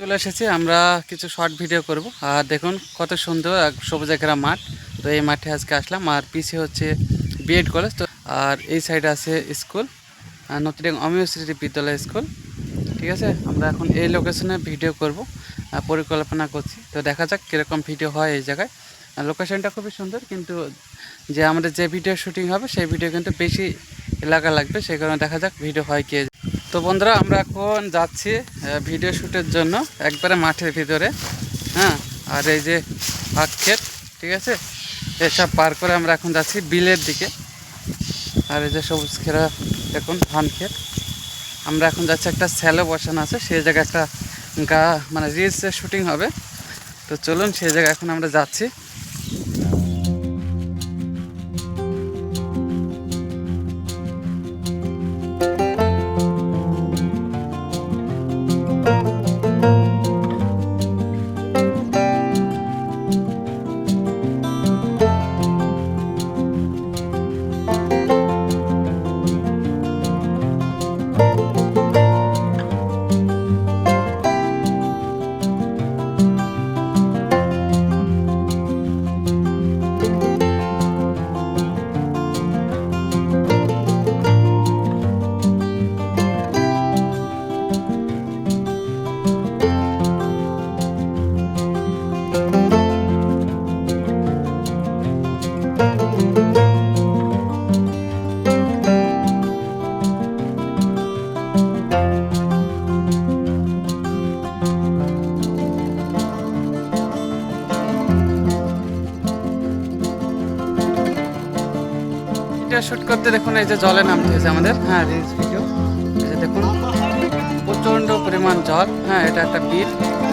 চলে এসেছি, আমরা কিছু শর্ট ভিডিও করব। আর দেখুন, কত সুন্দর সবুজ ঘেরা মাঠ। তো এই মাঠে আজকে আসলাম, আর পিছিয়ে হচ্ছে বিএড কলেজ তো আর এই সাইডে আছে স্কুল আর নতুন স্মৃতি বিদ্যালয় স্কুল ঠিক আছে? আমরা এখন এই লোকেশনে ভিডিও করব পরিকল্পনা করছি। তো দেখা যাক কীরকম ভিডিও হয় এই জায়গায়। লোকেশনটা খুবই সুন্দর, কিন্তু যে আমাদের যে ভিডিও শুটিং হবে, সেই ভিডিও কিন্তু বেশি এলাকা লাগবে, সেই কারণে দেখা যাক ভিডিও হয় কে তো বন্ধুরা, আমরা এখন যাচ্ছি ভিডিও শ্যুটের জন্য, একবারে মাঠের ভিতরে হ্যাঁ? আর এই যে ক্ষেত, ঠিক আছে? এসব পার করে আমরা এখন যাচ্ছি বিলের দিকে। আর এই যে সবুজ খেরা দেখুন, ধান ক্ষেত। আমরা এখন যাচ্ছি, একটা স্যালো বসানো আছে, সেই জায়গায় একটা গা মানে রিলসের শ্যুটিং হবে। তো চলুন, সেই জায়গায় এখন আমরা যাচ্ছি। ভিডিও শ্যুট করতে দেখুন, এই যে জলে নামতে হয়েছে আমাদের। হ্যাঁ রিলস ভিডিও এই যে দেখুন, প্রচণ্ড পরিমাণ জল। হ্যাঁ এটা একটা বিল।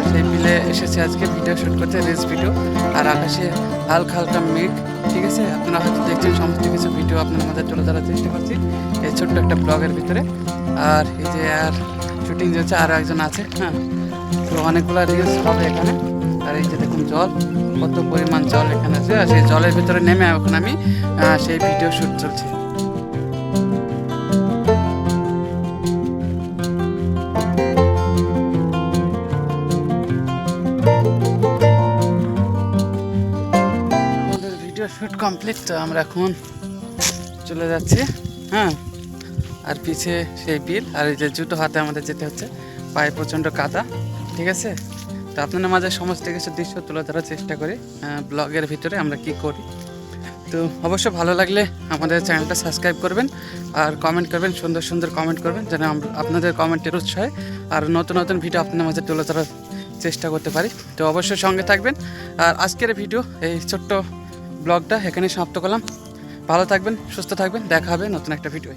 সেই বিলে এসেছে আজকে ভিডিও শ্যুট করতে রিলস ভিডিও আর আকাশে হালকা হালকা মেঘ, ঠিক আছে? আপনারা হয়তো দেখছেন সমস্ত কিছু ভিডিও আপনার মধ্যে তুলে ধরার চেষ্টা করছি। এই ছোট্ট একটা ব্লগের ভিতরে। আর এই যে আর শুটিং চলছে আরও একজন আছে। হ্যাঁ তো অনেকগুলো রিলস হবে এখানে। আর এই যে দেখুন জল, কত পরিমাণ জল এখানে আছে। আর সেই জলের ভিতরে নেমে এখন আমি সেই ভিডিও শ্যুট চলছে। শ্যুট কমপ্লিট আমরা এখন চলে যাচ্ছি হ্যাঁ? আর পিছে সেই বিল, আর এই যে জুতো হাতে আমাদের যেতে হচ্ছে। পায়ে প্রচণ্ড কাদা, ঠিক আছে? তো আপনাদের মাঝে সমস্ত কিছু দৃশ্য তুলে ধরার চেষ্টা করি ব্লগের ভিতরে আমরা কি করি। তো অবশ্য ভালো লাগলে আমাদের চ্যানেলটা সাবস্ক্রাইব করবেন, আর কমেন্ট করবেন, সুন্দর সুন্দর কমেন্ট করবেন, যেন আপনাদের কমেন্টের উৎসাহে আর নতুন নতুন ভিডিও আপনাদের মাঝে তুলে ধরার চেষ্টা করতে পারি। তো অবশ্যই সঙ্গে থাকবেন, আর আজকের ভিডিও, এই ছোট্ট ব্লগটা এখানেই সমাপ্ত করলাম। ভালো থাকবেন, সুস্থ থাকবেন, দেখা হবে নতুন একটা ভিডিও